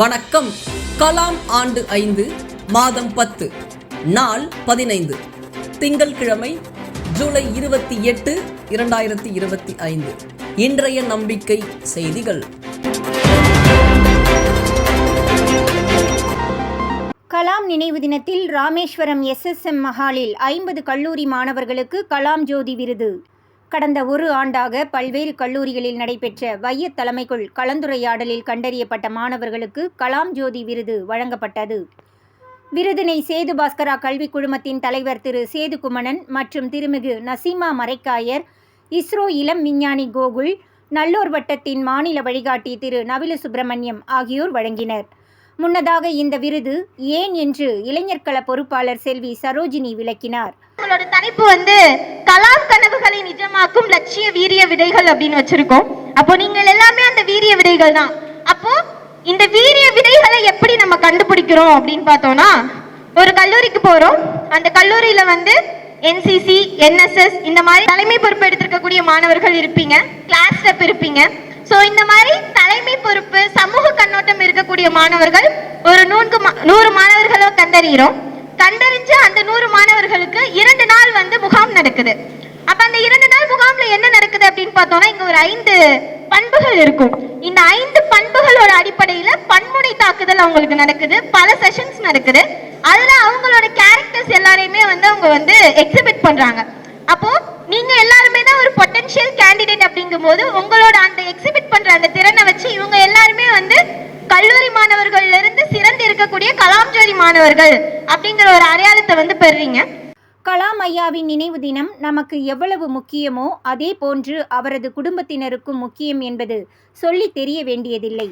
வணக்கம். கலாம் ஆண்டு ஐந்து மாதம் பத்து நாள் பதினைந்து. திங்கள்கிழமை ஜூலை இருபத்தி எட்டு இரண்டாயிரத்தி இருபத்தி ஐந்து. இன்றைய நம்பிக்கை செய்திகள். கலாம் நினைவு தினத்தில் ராமேஸ்வரம் எஸ்எஸ்எம் மஹாலில் ஐம்பது கல்லூரி மாணவர்களுக்கு கலாம் ஜோதி விருது. கடந்த ஒரு ஆண்டாக பல்வேறு கல்லூரிகளில் நடைபெற்ற வைய தலைமைக்குள் கலந்துரையாடலில் கண்டறியப்பட்ட மாணவர்களுக்கு கலாம் ஜோதி விருது வழங்கப்பட்டது. விருதினை சேது பாஸ்கரா கல்விக் குழுமத்தின் தலைவர் திரு சேது குமணன் மற்றும் திருமிகு நசீமா மரைக்காயர் இஸ்ரோ இளம் விஞ்ஞானி கோகுல் நல்லூர் வட்டத்தின் மாநில வழிகாட்டி திரு நவில சுப்பிரமணியம் ஆகியோர் வழங்கினர். முன்னதாக இந்த விருது ஏன் என்று இளைஞர்கள பொறுப்பாளர் செல்வி சரோஜினி விளக்கினார். நம்மளோட தலைப்பு வந்து கலாம் கனவுகளை நிஜமாக்கும் லட்சிய வீரிய விதைகள் அப்படின்னு வச்சிருக்கோம். அப்போ நீங்கள் எல்லாமே அந்த வீரிய விதைகள் தான். அப்போ இந்த வீரிய விதைகளை எப்படி நம்ம கண்டுபிடிக்கிறோம் அப்படின்னு பார்த்தோம்னா ஒரு கல்லூரிக்கு போறோம். அந்த கல்லூரியில வந்து என்சிசி என்எஸ்எஸ் இந்த மாதிரி தலைமை பொறுப்பு எடுத்திருக்கக்கூடிய மாணவர்கள் இருப்பீங்க. கிளாஸ் ஸ்டெப் இருப்பீங்க. சோ இந்த மாதிரி தலைமை பொறுப்பு சமூக கண்ணோட்டம் இருக்கக்கூடிய மாணவர்கள் ஒரு நூறு மா- நூறு மாணவர்களோ கண்டறிகிறோம். கண்டறிஞ்சு அந்த நூறு மாணவர்களுக்கு இரண்டு நாள் வந்து முகாம் நடக்குது. அப்ப அந்த இரண்டு நாள் முகாம்ல என்ன நடக்குது அப்படின்னு பார்த்தோம்னா இங்க ஒரு ஐந்து பண்புகள் இருக்கும். இந்த ஐந்து பண்புகளோட அடிப்படையில பன்முனை தாக்குதல் அவங்களுக்கு நடக்குது பல செஷன்ஸ் நடக்குது. அதுல அவங்களோட கேரக்டர்ஸ் எல்லாரையுமே வந்து அவங்க வந்து எக்ஸிபிட் பண்றாங்க. அப்போ நீங்க எல்லாருமே தான் ஒரு பொட்டன்ஷியல் கேண்டிடேட் அப்படிங்கும்போது உங்களோட அந்த எக்ஸிபிட் பண்ற அந்த திறனை வச்சு இவங்க எல்லாருமே வந்து கல்லூரி மாணவர்கள்ல இருந்து சிறந்து இருக்கக்கூடிய கலாம் ஜோதி மாணவர்கள் அப்படிங்கிற ஒரு அடையாளத்தை வந்து பெறுறீங்க. கலாம் ஐயாவின் நினைவு தினம் நமக்கு எவ்வளவு முக்கியமோ அதே போன்று அவரது குடும்பத்தினருக்கும் முக்கியம் என்பது சொல்லி தெரிய வேண்டியதில்லை.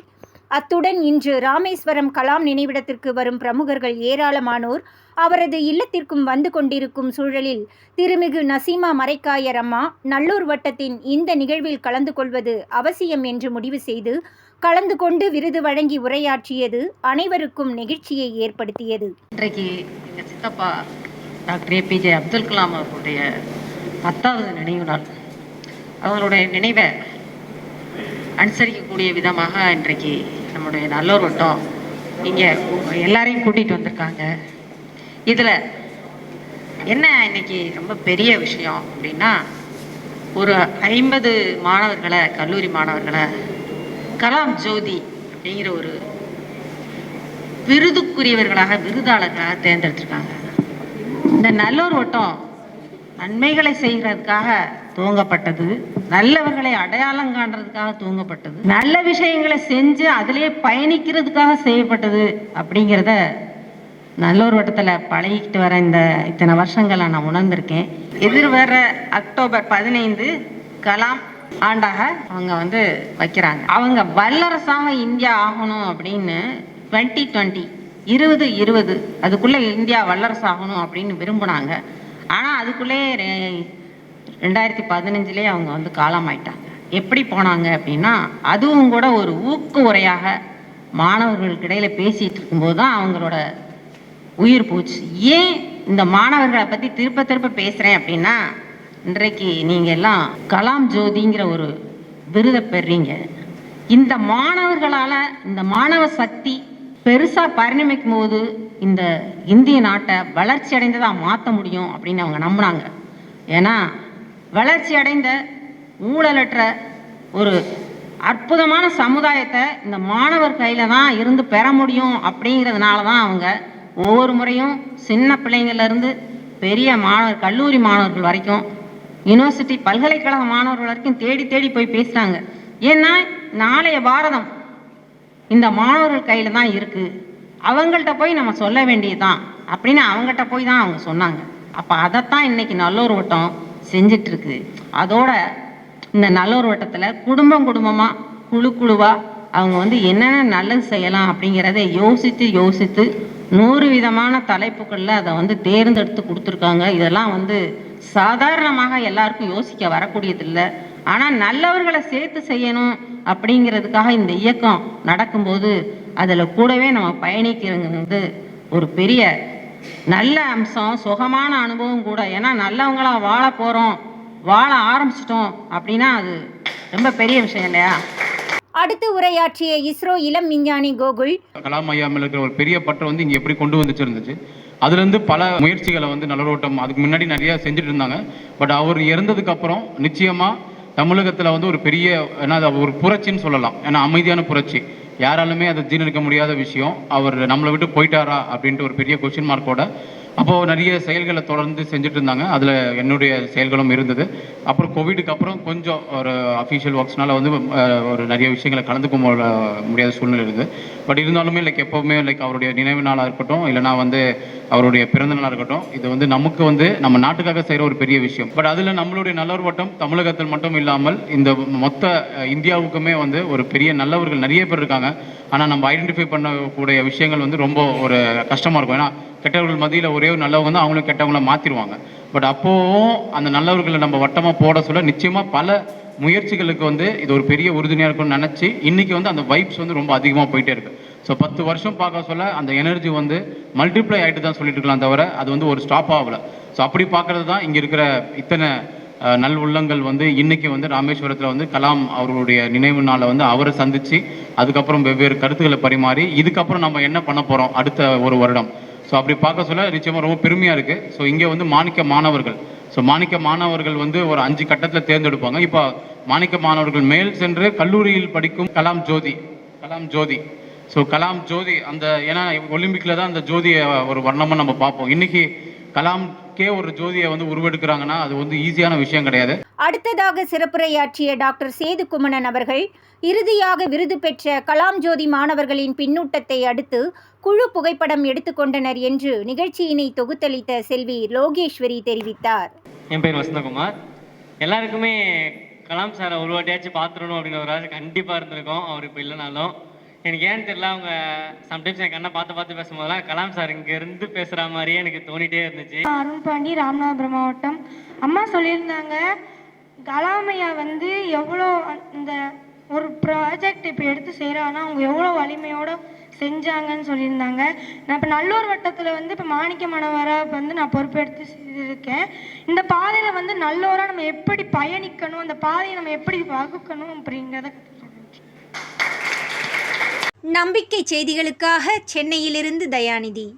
அத்துடன் இன்று ராமேஸ்வரம் கலாம் நினைவிடத்திற்கு வரும் பிரமுகர்கள் ஏராளமானோர் அவரது இல்லத்திற்கும் வந்து கொண்டிருக்கும் சூழலில் திருமிகு நசீமா மரைக்காயர் அம்மா நல்லூர் வட்டத்தின் இந்த நிகழ்வில் கலந்து கொள்வது அவசியம் என்று முடிவு செய்து கலந்து கொண்டு விருது வழங்கி உரையாற்றியது அனைவருக்கும் நெகிழ்ச்சியை ஏற்படுத்தியது. இன்றைக்கு எங்கள் சித்தப்பா டாக்டர் ஏபிஜே அப்துல் கலாம் அவர்களுடைய பத்தாவது நினைவு நாள். அவர்களுடைய நினைவை அனுசரிக்கக்கூடிய விதமாக இன்றைக்கு நம்முடைய நல்லூர் வட்டம் இங்கே எல்லாரையும் கூட்டிகிட்டு வந்திருக்காங்க. இதில் என்ன இன்னைக்கு ரொம்ப பெரிய விஷயம் அப்படின்னா ஒரு ஐம்பது மாணவர்களை கல்லூரி மாணவர்களை கலாம் ஜோதி அப்படிங்கிற ஒரு விருதுக்குரியவர்களாக விருதாளர்களாக தேர்ந்தெடுத்திருக்காங்க. இந்த நல்லூர் வட்டம் நன்மைகளை செய்கிறதுக்காக துவங்கப்பட்டது. நல்லவர்களை அடையாளம் காண்றதுக்காக தூங்கப்பட்டது. நல்ல விஷயங்களை செஞ்சு அதிலே பயணிக்கிறதுக்காக செய்யப்பட்டது அப்படிங்கிறத நல்லூர் வட்டத்தில் பழகிக்கிட்டு வர இந்த இத்தனை வருஷங்களை நான் உணர்ந்திருக்கேன். எதிர்வர அக்டோபர் பதினைந்து கலாம் ஆண்டாக அவங்க வந்து வைக்கிறாங்க. அவங்க வல்லரசாக இந்தியா ஆகணும் அப்படின்னு டுவெண்ட்டி டுவெண்ட்டி இருபது இருபது அதுக்குள்ளே இந்தியா வல்லரசு ஆகணும் அப்படின்னு விரும்பினாங்க. ஆனால் அதுக்குள்ளே ரெண்டாயிரத்தி பதினஞ்சுலேயே அவங்க வந்து காலமாயிட்டாங்க. எப்படி போனாங்க அப்படின்னா அதுவும் கூட ஒரு ஊக்கு உரையாக மாணவர்களுக்கு இடையில இருக்கும்போது தான் அவங்களோட உயிர் போச்சு. ஏன் இந்த மாணவர்களை பற்றி திருப்ப திருப்ப பேசுகிறேன் அப்படின்னா இன்றைக்கு நீங்கள் எல்லாம் கலாம் ஜோதிங்கிற ஒரு விருதை பெறீங்க. இந்த மாணவர்களால் இந்த மாணவ சக்தி பெருசாக பரிணமிக்கும் போது இந்த இந்திய நாட்டை வளர்ச்சி அடைந்ததாக மாற்ற முடியும் அப்படின்னு அவங்க நம்பினாங்க. ஏன்னா வளர்ச்சி அடைந்த ஊழலற்ற ஒரு அற்புதமான சமுதாயத்தை இந்த மாணவர் கையில் தான் இருந்து பெற முடியும் அப்படிங்கிறதுனால தான் அவங்க ஒவ்வொரு முறையும் சின்ன பிள்ளைங்கள்லேருந்து பெரிய மாணவர் கல்லூரி மாணவர்கள் வரைக்கும் யூனிவர்சிட்டி பல்கலைக்கழக மாணவர்கள் வரைக்கும் தேடி தேடி போய் பேசுகிறாங்க ஏன்னா நாளைய பாரதம் இந்த மாணவர்கள் கையில் தான் இருக்குது அவங்கள்ட்ட போய் நம்ம சொல்ல வேண்டியது தான் அப்படின்னு அவங்கள்ட்ட போய் தான் அவங்க சொன்னாங்க. அப்போ அதைத்தான் இன்னைக்கு நல்லூர் வட்டம் செஞ்சிட்டு இருக்குது அதோட இந்த நல்லூர் வட்டத்தில் குடும்பம் குடும்பமாக குழு குழுவாக அவங்க வந்து என்னென்ன நல்லது செய்யலாம் அப்படிங்கிறத யோசித்து யோசித்து நூறு விதமான தலைப்புகளில் அதை வந்து தேர்ந்தெடுத்து கொடுத்துருக்காங்க. இதெல்லாம் வந்து சாதாரணமாக எல்லாருக்கும் யோசிக்க வரக்கூடியதில்லை. ஆனால் நல்லவர்களை சேர்த்து செய்யணும் அப்படிங்கிறதுக்காக இந்த இயக்கம் நடக்கும்போது அதில் கூடவே நம்ம பயணிக்கிறது வந்து ஒரு பெரிய நல்ல அம்சம் சுகமான அனுபவம் கூட. ஏன்னா நல்லவங்களா வாழ போகிறோம் வாழ ஆரம்பிச்சிட்டோம் அப்படின்னா அது ரொம்ப பெரிய விஷயம் இல்லையா? அடுத்து உரையாற்றிய இஸ்ரோ இளம் விஞ்ஞானி கோகுல். கலாம் ஐயா மேல இருக்கிற ஒரு பெரிய பற்று வந்து இங்கே எப்படி கொண்டு வந்துச்சு இருந்துச்சு. அதுலேருந்து பல முயற்சிகளை வந்து நலரோட்டம் அதுக்கு முன்னாடி நிறைய செஞ்சுட்டு இருந்தாங்க. பட் அவர் இறந்ததுக்கு அப்புறம் நிச்சயமாக தமிழகத்தில் வந்து ஒரு பெரிய ஏன்னா அது ஒரு புரட்சின்னு சொல்லலாம். ஏன்னா அமைதியான புரட்சி. யாராலுமே அதை ஜீரணிக்க முடியாத விஷயம். அவர் நம்மளை விட்டு போயிட்டாரா அப்படின்ட்டு ஒரு பெரிய கொஸ்டின் மார்க்கோட அப்போது நிறைய செயல்களை தொடர்ந்து செஞ்சுட்டு இருந்தாங்க. அதில் என்னுடைய செயல்களும் இருந்தது. அப்புறம் கோவிடுக்கு அப்புறம் கொஞ்சம் ஒரு அஃபீஷியல் ஒர்க்ஸ்னால வந்து ஒரு நிறைய விஷயங்களை கலந்துக்க முடியாத சூழ்நிலை இருந்தது. பட் இருந்தாலுமே லைக் எப்போவுமே லைக் அவருடைய நினைவு நாளாக இருக்கட்டும் இல்லைனா வந்து அவருடைய பிறந்தநாளாக இருக்கட்டும் இது வந்து நமக்கு வந்து நம்ம நாட்டுக்காக செய்கிற ஒரு பெரிய விஷயம். பட் அதில் நம்மளுடைய நல்லவர் வட்டம் தமிழகத்தில் மட்டும் இல்லாமல் இந்த மொத்த இந்தியாவுக்குமே வந்து ஒரு பெரிய நல்லவர்கள் நிறைய பேர் இருக்காங்க. ஆனால் நம்ம ஐடென்டிஃபை பண்ணக்கூடிய விஷயங்கள் வந்து ரொம்ப ஒரு கஷ்டமாக இருக்கும். ஏன்னா கெட்டவர்கள் மதியில் ஒரே ஒரு நல்லவங்க வந்து அவங்களும் கெட்டவங்கள மாற்றிடுவாங்க பட் அப்போவும் அந்த நல்லவர்களை நம்ம வட்டமாக போட சொல்ல நிச்சயமாக பல முயற்சிகளுக்கு வந்து இது ஒரு பெரிய உறுதுணையாக இருக்கும்னு நினச்சி இன்றைக்கி வந்து அந்த வைப்ஸ் வந்து ரொம்ப அதிகமாக போயிட்டே இருக்குது ஸோ பத்து வருஷம் பார்க்க சொல்ல அந்த எனர்ஜி வந்து மல்டிப்ளை ஆகிட்டு தான் சொல்லிட்டு இருக்கலாம் தவிர அது வந்து ஒரு ஸ்டாப் ஆகல. ஸோ அப்படி பார்க்கறது தான் இங்கே இருக்கிற இத்தனை நல் உள்ளங்கள் வந்து இன்னைக்கு வந்து ராமேஸ்வரத்தில் வந்து கலாம் அவர்களுடைய நினைவு நாளை வந்து அவரை சந்தித்து அதுக்கப்புறம் வெவ்வேறு கருத்துக்களை பரிமாறி இதுக்கப்புறம் நம்ம என்ன பண்ண போகிறோம் அடுத்த ஒரு வருடம். ஸோ அப்படி பார்க்க சொல்ல நிச்சயமாக ரொம்ப பெருமையாக இருக்குது ஸோ இங்கே வந்து மாணிக்க மாணவர்கள். ஸோ மாணிக்க மாணவர்கள் வந்து ஒரு அஞ்சு கட்டத்தில் தேர்ந்தெடுப்பாங்க. இப்போ மாணிக்க மாணவர்கள் மேல் சென்று கல்லூரியில் படிக்கும் கலாம் ஜோதி கலாம் ஜோதி. ஸோ கலாம் ஜோதி அந்த ஏன்னா ஒலிம்பிக்கில் தான் அந்த ஜோதியை ஒரு வர்ணமாக நம்ம பார்ப்போம். இன்னைக்கு கலாம்கே ஒரு ஜோதியை வந்து உருவெடுக்கிறாங்கன்னா அது வந்து ஈஸியான விஷயம் கிடையாது. அடுத்ததாக சிறப்புரையாற்றிய டாக்டர் சேது குமணன் அவர்கள் இறுதியாக விருது பெற்ற கலாம் ஜோதி மாணவர்களின் பின்னூட்டத்தை அடுத்து குழு புகைப்படம் எடுத்துக்கொண்டனர் என்று நிகழ்ச்சியினை தொகுத்தளித்த செல்வி லோகேஸ்வரி தெரிவித்தார். என் பேர் வசந்தகுமார். எல்லாருக்குமே கலாம் சாரை ஒரு வாட்டியாச்சும் பார்த்துடணும் அப்படின்னு ஒரு ஆசை கண்டிப்பாக இருந்திருக்கும். அவர் இப்போ இல்லைனாலும் எனக்கு ஏன்னு தெரியல அவங்க சம்டைம்ஸ் எனக்கு அண்ணா பார்த்து பார்த்து பேசும்போதெல்லாம் கலாம் சார் இங்கேருந்து பேசுகிற மாதிரியே எனக்கு தோணிட்டே இருந்துச்சு. அருண் பாண்டி ராமநாதபுரம் மாவட்டம். அம்மா சொல்லியிருந்தாங்க கலாமையா வந்து எவ்வளோ இந்த ஒரு ப்ராஜெக்ட் இப்போ எடுத்து செய்கிறாங்கன்னா அவங்க எவ்வளோ வலிமையோட செஞ்சாங்கன்னு சொல்லியிருந்தாங்க. நான் இப்போ நல்லூர் வட்டத்தில் வந்து இப்போ மாணிக்க மணவராக வந்து நான் பொறுப்பெடுத்து இருக்கேன் இந்த பாதையில் வந்து நல்லோராக நம்ம எப்படி பயணிக்கணும் அந்த பாதையை நம்ம எப்படி வகுக்கணும் அப்படிங்கிறத நம்பிக்கை செய்திகளுக்காக சென்னையிலிருந்து தயாநிதி.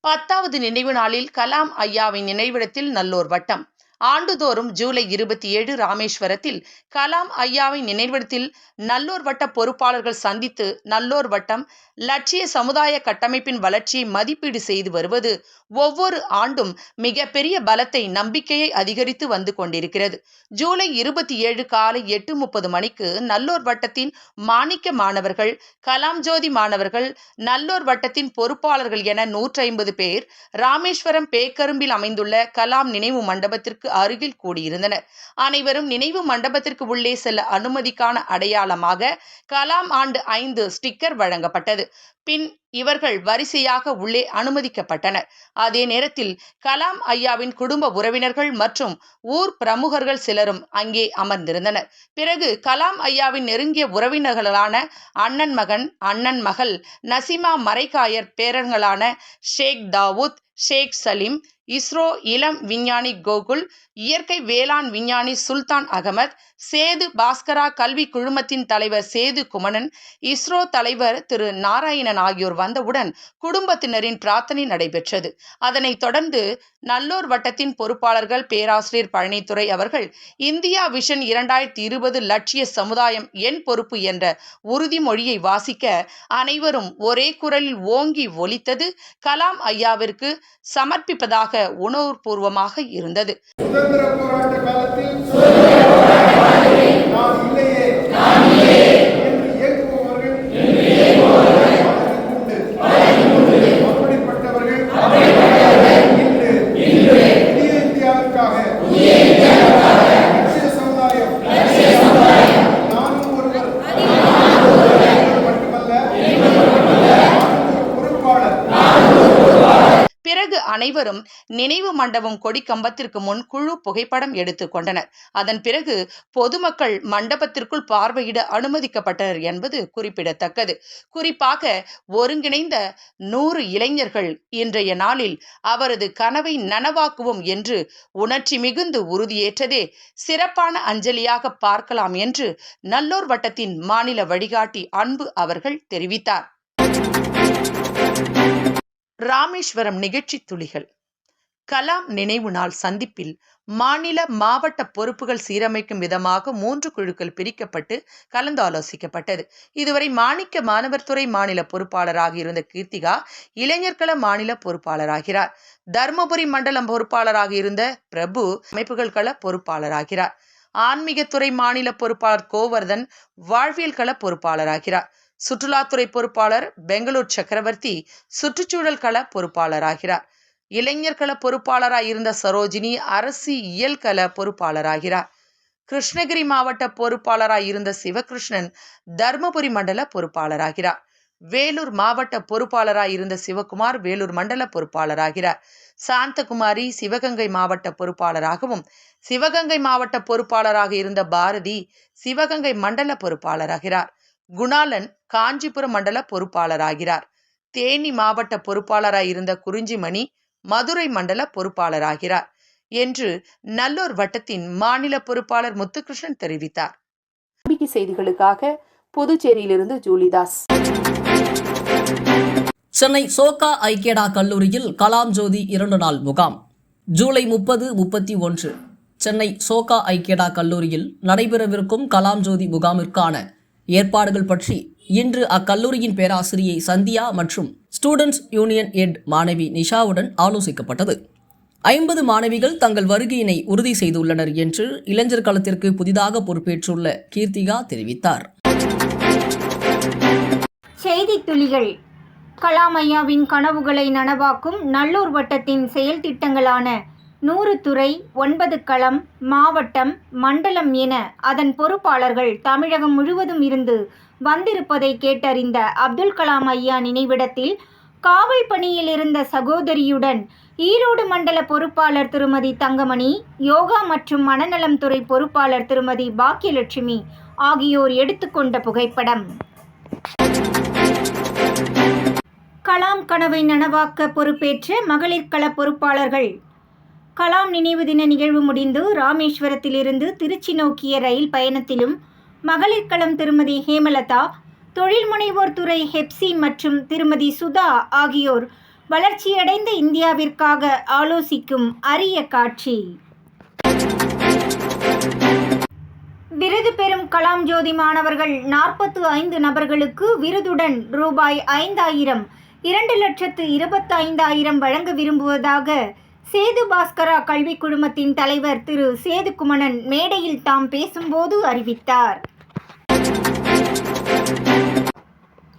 பத்தாவது நினைவு நாளில் கலாம் ஐயாவின் நினைவிடத்தில் நல்லோர் வட்டம். ஆண்டுதோறும் ஜூலை இருபத்தி ஏழு ராமேஸ்வரத்தில் கலாம் ஐயாவின் நினைவிடத்தில் நல்லோர் வட்ட பொறுப்பாளர்கள் சந்தித்து நல்லோர் வட்டம் லட்சிய சமுதாய கட்டமைப்பின் வளர்ச்சியை மதிப்பீடு செய்து வருவது ஒவ்வொரு ஆண்டும் மிகப்பெரிய பலத்தை நம்பிக்கையை அதிகரித்து வந்து கொண்டிருக்கிறது. ஜூலை இருபத்தி ஏழு காலை எட்டு முப்பது மணிக்கு நல்லோர் வட்டத்தின் மாணிக்க மாணவர்கள் கலாம் ஜோதி மாணவர்கள் நல்லோர் வட்டத்தின் பொறுப்பாளர்கள் என நூற்றி ஐம்பது பேர் ராமேஸ்வரம் பேக்கரும்பில் அமைந்துள்ள கலாம் நினைவு மண்டபத்திற்கு அருகில் கூடியிருந்தனர். அனைவரும் நினைவு மண்டபத்திற்கு உள்ளே செல்ல அனுமதிக்கான அடையாளமாக கலாம் ஆண்டு ஐந்து ஸ்டிக்கர் வழங்கப்பட்டது. பின் இவர்கள் வரிசையாக உள்ளே அனுமதிக்கப்பட்டனர். அதே நேரத்தில் கலாம் ஐயாவின் குடும்ப உறவினர்கள் மற்றும் ஊர் பிரமுகர்கள் சிலரும் அங்கே அமர்ந்திருந்தனர். பிறகு கலாம் ஐயாவின் நெருங்கிய உறவினர்களான அண்ணன் மகன் அண்ணன் மகள் நசிமா மரைக்காயர் பேரன்களான ஷேக் தாவூத் ஷேக் சலீம் இஸ்ரோ இளம் விஞ்ஞானி கோகுல் இயற்கை வேளாண் விஞ்ஞானி சுல்தான் அகமத் சேது பாஸ்கரா கல்வி குழுமத்தின் தலைவர் சேது குமணன் இஸ்ரோ தலைவர் திரு நாராயணன் ஆகியோர் வந்தவுடன் குடும்பத்தினரின் பிரார்த்தனை நடைபெற்றது. அதனைத் தொடர்ந்து நல்லூர் வட்டத்தின் பொறுப்பாளர்கள் பேராசிரியர் பழனித்துறை அவர்கள் இந்தியா விஷன் இரண்டாயிரத்தி இருபது லட்சிய சமுதாயம் என் பொறுப்பு என்ற உறுதிமொழியை வாசிக்க அனைவரும் ஒரே குரலில் ஓங்கி ஒலித்தது கலாம் ஐயாவிற்கு சமர்ப்பிப்பதாக உணர்வுபூர்வமாக இருந்தது. சுதந்திர போராட்ட காலத்தில் நான் இல்லையே என்று இயக்குபவர்கள் வழக்கு உண்டு. அப்படிப்பட்டவர்கள் இன்று புதிய இந்தியாவிற்காக லட்சிய சமுதாயம் நானும் ஒருவர் மட்டுமல்ல நானும் ஒரு பொறுப்பாளர் பிறகு அனைவரும் நினைவு மண்டபம் கொடி கம்பத்திற்கு முன் குழு புகைப்படம் எடுத்துக் கொண்டனர். அதன் பிறகு பொதுமக்கள் மண்டபத்திற்குள் பார்வையிட அனுமதிக்கப்பட்டனர் என்பது குறிப்பிடத்தக்கது. குறிப்பாக ஒருங்கிணைந்த நூறு இளைஞர்கள் இன்றைய நாளில் அவரது கனவை நனவாக்குவோம் என்று உணர்ச்சி மிகுந்து உறுதியேற்றதே சிறப்பான அஞ்சலியாக பார்க்கலாம் என்று நல்லோர் வட்டத்தின் மாநில வழிகாட்டி அன்பு அவர்கள் தெரிவித்தார். ராமேஸ்வரம் நிகழ்ச்சி துளிகள். கலாம் நினைவு நாள் சந்திப்பில் மாநில மாவட்ட பொறுப்புகள் சீரமைக்கும் விதமாக மூன்று குழுக்கள் பிரிக்கப்பட்டு கலந்தாலோசிக்கப்பட்டது. இதுவரை மாணிக்க மாணவர் துறை மாநில பொறுப்பாளராக இருந்த கீர்த்திகா இளைஞர்கள மாநில பொறுப்பாளராகிறார். தருமபுரி மண்டலம் பொறுப்பாளராக இருந்த பிரபு அமைப்புகள் கள பொறுப்பாளராகிறார். ஆன்மீகத்துறை மாநில பொறுப்பாளர் கோவர்தன் வாழ்வியல் கள பொறுப்பாளராகிறார். சுற்றுலாத்துறை பொறுப்பாளர் பெங்களூர் சக்கரவர்த்தி சுற்றுச்சூழல் கள பொறுப்பாளராகிறார். இளைஞர் கள பொறுப்பாளராக இருந்த சரோஜினி அரசு இயல் கள பொறுப்பாளராகிறார். கிருஷ்ணகிரி மாவட்ட பொறுப்பாளராக இருந்த சிவகிருஷ்ணன் தர்மபுரி மண்டல பொறுப்பாளராகிறார். வேலூர் மாவட்ட பொறுப்பாளராக இருந்த சிவகுமார் வேலூர் மண்டல பொறுப்பாளராகிறார். சாந்தகுமாரி சிவகங்கை மாவட்ட பொறுப்பாளராகவும் சிவகங்கை மாவட்ட பொறுப்பாளராக இருந்த பாரதி சிவகங்கை மண்டல பொறுப்பாளராகிறார். குணாலன் காஞ்சிபுரம் மண்டல பொறுப்பாளராகிறார். தேனி மாவட்ட பொறுப்பாளராக இருந்த குறிஞ்சிமணி மதுரை மண்டல பொறுப்பாளராகிறார் என்று நல்லூர் வட்டத்தின் மாநில பொறுப்பாளர் முத்துகிருஷ்ணன் தெரிவித்தார். நம்பிக்கை செய்திகளுக்காக புதுச்சேரியிலிருந்து ஜூலிதாஸ். சென்னை சோகா ஐக்கியடா கல்லூரியில் கலாம் ஜோதி இரண்டு நாள் முகாம். ஜூலை முப்பது முப்பத்தி ஒன்று. சென்னை சோகா ஐக்கியடா கல்லூரியில் நடைபெறவிருக்கும் கலாம் ஜோதி முகாமிற்கான ஏற்பாடுகள் பற்றி இன்று அக்கல்லூரியின் பேராசிரியை சந்தியா மற்றும் ஸ்டூடெண்ட்ஸ் யூனியன் எட் மாணவி நிஷாவுடன் ஆலோசிக்கப்பட்டது. ஐம்பது மாணவிகள் தங்கள் வருகையினை உறுதி செய்துள்ளனர் என்று இளைஞர் களத்திற்கு புதிதாக பொறுப்பேற்றுள்ள கீர்த்திகா தெரிவித்தார். செய்தித் துளிகள் கலாமையாவின் கனவுகளை நனவாக்கும் நல்லூர் வட்டத்தின் செயல் திட்டங்களான நூறு துறை ஒன்பது களம் மாவட்டம் மண்டலம் என அதன் பொறுப்பாளர்கள் தமிழகம் முழுவதும் இருந்து வந்திருப்பதை கேட்டறிந்த அப்துல் கலாம் ஐயா நினைவிடத்தில் காவல் பணியில் இருந்த சகோதரியுடன் ஈரோடு மண்டல பொறுப்பாளர் திருமதி தங்கமணி யோகா மற்றும் மனநலம் துறை பொறுப்பாளர் திருமதி பாக்கியலட்சுமி ஆகியோர் எடுத்துக்கொண்ட புகைப்படம். கலாம் கனவை நனவாக்க பொறுப்பேற்ற மகளிர் கள பொறுப்பாளர்கள் கலாம் நினைவு தின நிகழ்வு முடிந்து ராமேஸ்வரத்திலிருந்து திருச்சி நோக்கிய ரயில் பயணத்திலும் மகளிர் களம் திருமதி ஹேமலதா தொழில் முனைவோர் துறை ஹெப்சி மற்றும் திருமதி சுதா ஆகியோர் வளர்ச்சியடைந்த இந்தியாவிற்காக ஆலோசிக்கும் அரிய காட்சி. விருது பெறும் கலாம் ஜோதி மாணவர்கள் நாற்பத்து ஐந்து நபர்களுக்கு விருதுடன் ரூபாய் ஐந்தாயிரம் இரண்டு லட்சத்து இருபத்தைந்தாயிரம் வழங்க விரும்புவதாக சேது பாஸ்கரா கல்வி குழுமத்தின் தலைவர் திரு சேது குமணன் மேடையில் தாம் பேசும்போது அறிவித்தார்.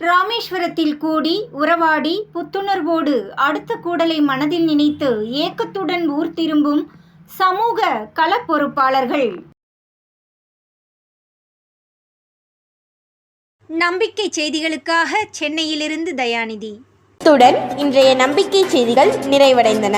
ராமேஸ்வரத்தில் கூடி உறவாடி புத்துணர்வோடு அடுத்த கூடலை மனதில் நினைத்து ஏக்கத்துடன் ஊர் திரும்பும் சமூக கள பொறுப்பாளர்கள் நம்பிக்கை செய்திகளுக்காக சென்னையிலிருந்து தயாநிதி. இத்துடன் இன்றைய நம்பிக்கை செய்திகள் நிறைவடைந்தன.